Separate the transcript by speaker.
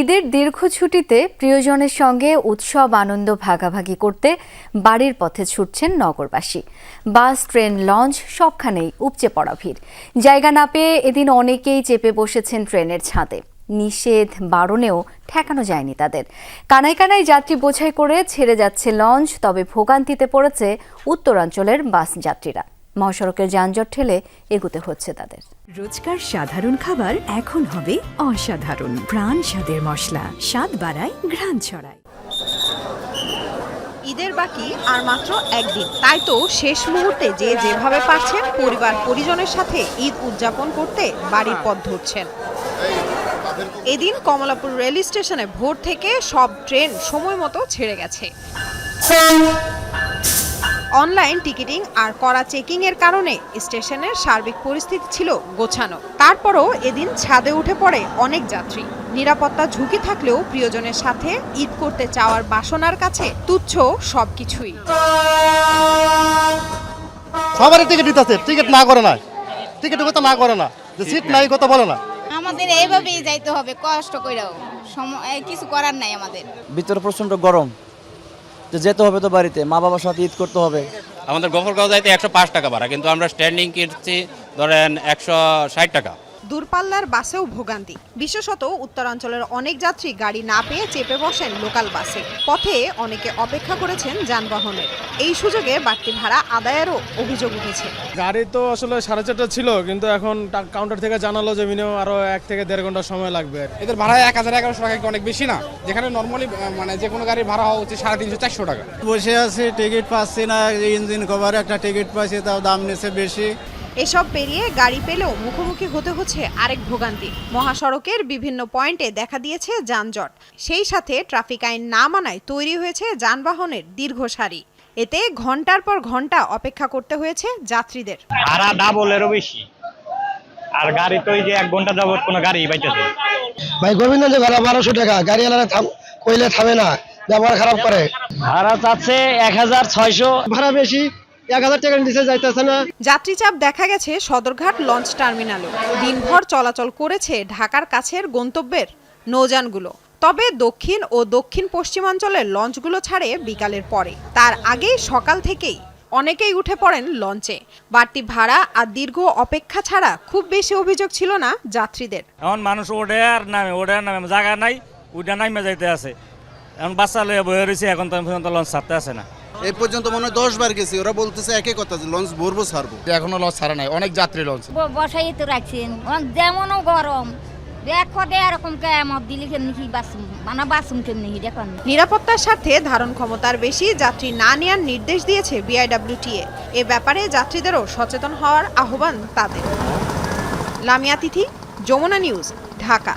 Speaker 1: ঈদের দীর্ঘ ছুটিতে প্রিয়জনের সঙ্গে উৎসব আনন্দ ভাগাভাগি করতে বাড়ির পথে ছুটছেন নগরবাসী। বাস, ট্রেন, লঞ্চ সবখানেই উপচে পড়া ভিড়। জায়গা না পেয়ে এদিন অনেকেই চেপে বসেছেন ট্রেনের ছাদে। নিষেধ বারণেও ঠেকানো যায়নি তাদের। কানায় কানায় যাত্রী বোঝাই করে ছেড়ে যাচ্ছে লঞ্চ, তবে ভোগান্তিতে পড়েছে উত্তরাঞ্চলের বাস যাত্রীরা। মহাসড়কের যানজট ঠেলে এগুতে হচ্ছে তাদের।
Speaker 2: রোজকার সাধারণ খাবার এখন হবে অসাধারণ। প্রাণ স্বাদের মশলা স্বাদ বাড়ায় ঘ্রাণ ছড়ায়।
Speaker 3: ঈদের বাকি আর মাত্র একদিন। তাই তো শেষ মুহূর্তে যে যেভাবে পারছেন পরিবার পরিজনের সাথে ঈদ উদযাপন করতে বাড়ির পথ ধরছেন। এদিন কমলাপুর রেল স্টেশনে ভোর থেকে সব ট্রেন সময় মতো ছেড়ে গেছে। অনলাইন টিকিটিং আর করা চেকিং এর কারণে স্টেশনের সার্বিক পরিস্থিতি ছিল গোছানো। তারপরও এদিন ছাদে উঠে পড়ে অনেক যাত্রী। নিরাপত্তা ঝুঁকি থাকলেও প্রিয়জনের সাথে ঈদ করতে চাওয়ার বাসনার কাছে তুচ্ছ সবকিছুই।
Speaker 4: সবারই টিকিট দিতেছে টিকিট না করে না। টিকিট কথা না করে না। যে সিট নাই। কথা বলে না।
Speaker 5: আমাদের এইভাবেই যাইতে হবে কষ্ট কইরাও। সময় কিছু করার নাই আমাদের।
Speaker 6: ভিতরে প্রচণ্ড গরম। তো যেতে হবে তো বাড়িতে, মা বাবার সাথে ঈদ করতে হবে।
Speaker 7: আমাদের গফরগাঁও যাইতে একশো পাঁচ টাকা ভাড়া, কিন্তু আমরা স্ট্যান্ডিং কিনছি ধরেন একশো ষাট টাকা।
Speaker 3: দূরপাল্লার বাসেও ভোগান্তি। বিশেষত উত্তরাঞ্চলের অনেক যাত্রী গাড়ি না পেয়ে চেপে বসেন লোকাল বাসে। পথে অনেকে অপেক্ষা করেছেন যানবাহনের এই সুযোগে বাড়তি ভাড়া আদায়েরও অভিযোগ উঠেছে।
Speaker 8: গাড়ি তো আসলে সাড়ে চারটা ছিল কিন্তু এখন কাউন্টার থেকে জানালো যে মিনিমাম আরও এক থেকে দেড় ঘণ্টা সময় লাগবে।
Speaker 9: এদের ভাড়া এক হাজার এগারোশো টাকা কি অনেক বেশি না? যেখানে নর্মালি মানে যে কোনো গাড়ির ভাড়া হওয়া উচিত সাড়ে তিনশো চারশো টাকা।
Speaker 10: বসে আছি টিকিট পাচ্ছি না ইঞ্জিন কভার একটা টিকিট পাচ্ছি তাও দাম নিচ্ছে বেশি।
Speaker 3: এসব পেরিয়ে গাড়ি পেলেও মুখোমুখি হতে হচ্ছে আরেক ভোগান্তি। মহাসড়কের বিভিন্ন পয়েন্টে দেখা দিয়েছে যানজট। সেই সাথে ট্রাফিক আইন না মানায় তৈরি হয়েছে যানবাহনের দীর্ঘ সারি। এতে ঘণ্টার পর ঘণ্টা অপেক্ষা করতে হয়েছে যাত্রীদের।
Speaker 11: ভাড়া ডাবলেরও বেশি। আর গাড়ি তো যে এক ঘণ্টা যাবত কোনো গাড়ি পাইতেছে
Speaker 4: ভাই গোবিন্দগঞ্জে ভাড়া বারোশো টাকা। গাড়ি আলাদা থাম কইলে থামে না। ব্যবহার খারাপ করে।
Speaker 6: ভাড়া চাচ্ছে এক হাজার ছয়শো।
Speaker 4: ভাড়া বেশি।
Speaker 3: যাত্রী চাপ দেখা গেছে সদরঘাট লঞ্চ টার্মিনালে দিনভর চলাচল করেছে ঢাকার কাছের গন্তব্যের নৌযানগুলো। তবে দক্ষিণ ও দক্ষিণ পশ্চিমাঞ্চলের লঞ্চগুলো ছাড়ে বিকালের পরে। তার আগে সকাল থেকেই অনেকেই উঠে পড়েন লঞ্চে। বাড়তি ভাড়া আর দীর্ঘ অপেক্ষা ছাড়া খুব বেশি অভিযোগ ছিল না যাত্রীদের।
Speaker 11: এখন মানুষ ওঠে আর নামে ওঠে আর নামে জায়গা নাই ওইটা নামে যাইতে আছে। এখন বাচ্চা লয়ে বয়ে রয়েছে এখন তো পর্যন্ত লঞ্চ ছাড়তে আসে না।
Speaker 10: এই পর্যন্ত মনে হয় দশ বার গেছি। ওরা বলতেছে একই কথা যে লঞ্চ ভরবো ছাড়বো।
Speaker 9: এখনও লস ছাড়া নাই। অনেক যাত্রী লঞ্চ।
Speaker 5: বসাই তো রাখছেন যেমনও গরম। দেখো দে এরকম কেমন দিলি কেমনি মানে
Speaker 3: নিরাপত্তার স্বার্থে ধারণ ক্ষমতার বেশি যাত্রী না নেওয়ার নির্দেশ দিয়েছে বিআইডব্লিউটিএ। এ ব্যাপারে যাত্রীদেরও সচেতন হওয়ার আহ্বান তাদের। লামিয়া তিথি যমুনা নিউজ ঢাকা।